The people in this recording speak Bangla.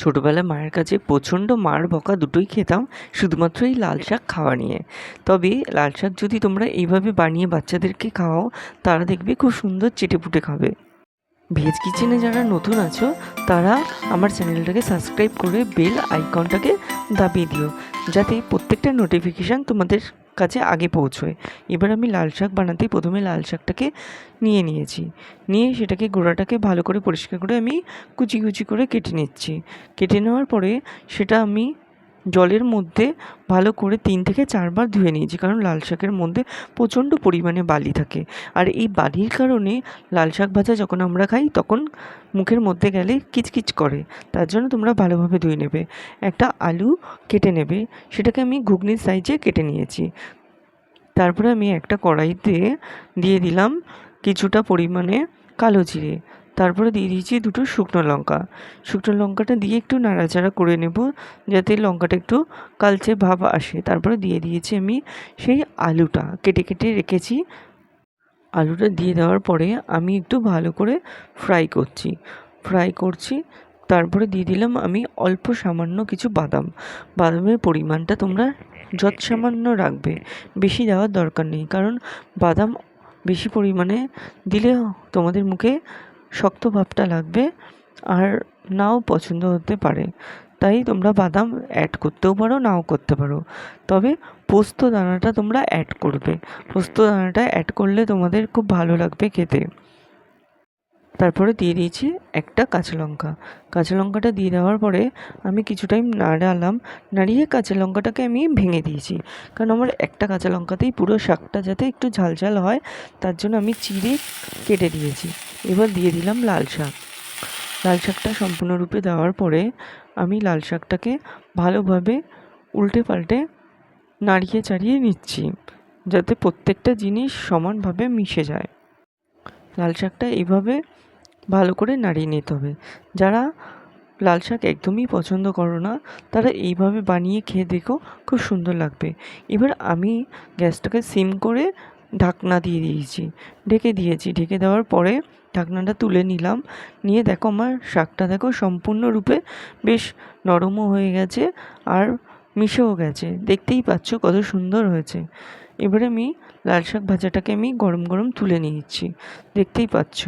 ছোটোবেলায় মায়ের কাছে প্রচণ্ড মার বকা দুটোই খেতাম, শুধুমাত্র এই লাল শাক খাওয়া নিয়ে। তবে লাল শাক যদি তোমরা এইভাবে বানিয়ে বাচ্চাদেরকে খাওয়াও, তারা দেখবে খুব সুন্দর চেটেপুটে খাবে। ভেজ কিচেনে যারা নতুন আছো, তারা আমার চ্যানেলটাকে সাবস্ক্রাইব করে বেল আইকনটাকে দাবিয়ে দিও, যাতে প্রত্যেকটা নোটিফিকেশান তোমাদের কাছে আগে পৌঁছয়। এবার আমি লাল শাক বানাতেই প্রথমে লাল শাকটাকে নিয়ে নিয়েছি। নিয়ে সেটাকে গোড়াটাকে ভালো করে পরিষ্কার করে আমি কুচি কুচি করে কেটে নিচ্ছি। কেটে নেওয়ার পরে সেটা আমি জলের মধ্যে ভালো করে তিন থেকে চারবার ধুয়ে নিয়েছি, কারণ লাল শাকের মধ্যে প্রচণ্ড পরিমাণে বালি থাকে। আর এই বালির কারণে লাল শাক ভাজা যখন আমরা খাই, তখন মুখের মধ্যে গেলে কিচকিচ করে। তার জন্য তোমরা ভালোভাবে ধুয়ে নেবে। একটা আলু কেটে নেবে, সেটাকে আমি ঘুগনির সাইজে কেটে নিয়েছি। তারপরে আমি একটা কড়াইতে দিয়ে দিলাম কিছুটা পরিমাণে কালো জিরে। তারপরে দিয়ে দিয়েছি দুটো শুকনো লঙ্কা। শুকনো লঙ্কাটা দিয়ে একটু নাড়াচাড়া করে নেব যাতে লঙ্কাটা একটু কালচে ভাব আসে। তারপরে দিয়ে দিয়েছি আমি সেই আলুটা। কেটে কেটে রেখেছি। আলুটা দিয়ে দেওয়ার পরে আমি একটু ভালো করে ফ্রাই করছি। ফ্রাই করছি। তারপরে দিয়ে দিলাম আমি অল্প সামান্য কিছু বাদাম। বাদামের পরিমাণটা তোমরা যত সামান্য রাখবে। বেশি দেওয়ার দরকার নেই। কারণ বাদাম বেশি পরিমাণে দিলে তোমাদের মুখে শক্ত ভাবটা লাগবে আর নাও পছন্দ হতে পারে। তাই তোমরা বাদাম অ্যাড করতেও পারো, নাও করতে পারো। তবে পোস্ত দানাটা তোমরা অ্যাড করবে। পোস্ত দানাটা অ্যাড করলে তোমাদের খুব ভালো লাগবে খেতে। তারপরে দিয়ে দিয়েছি একটা কাঁচা লঙ্কা। কাঁচা লঙ্কাটা দিয়ে দেওয়ার পরে আমি কিছু টাইম নাড়ালাম। নাড়িয়ে কাঁচা লঙ্কাটাকে আমি ভেঙে দিয়েছি। কারণ আমার একটা কাঁচা লঙ্কাতেই পুরো শাকটা যাতে একটু ঝাল ঝাল হয়, তার জন্য আমি চিড়ে কেটে দিয়েছি। এবার দিয়ে দিলাম লাল শাক। লাল শাকটা সম্পূর্ণরূপে দেওয়ার পরে আমি লাল শাকটাকে ভালোভাবে উল্টে পাল্টে নাড়িয়ে চাড়িয়ে নিচ্ছি, যাতে প্রত্যেকটা জিনিস সমানভাবে মিশে যায়। লাল শাকটা এইভাবে ভালো করে নাড়িয়ে নিতে হবে। যারা লাল শাক একদমই পছন্দ করো না, তারা এইভাবে বানিয়ে খেয়ে দেখো খুব সুন্দর লাগবে। এবার আমি গ্যাসটাকে সিম করে ঢাকনা দিয়ে দিয়েছি। ঢেকে দিয়েছি। ঢেকে দেওয়ার পরে ঢাকনাটা তুলে নিলাম। নিয়ে দেখো আমার শাকটা দেখো সম্পূর্ণরূপে বেশ নরমও হয়ে গেছে আর মিশেও গেছে। দেখতেই পাচ্ছ কত সুন্দর হয়েছে। এবারে আমি লাল শাক ভাজাটাকে আমি গরম গরম তুলে নিয়েছি দেখতেই পাচ্ছ।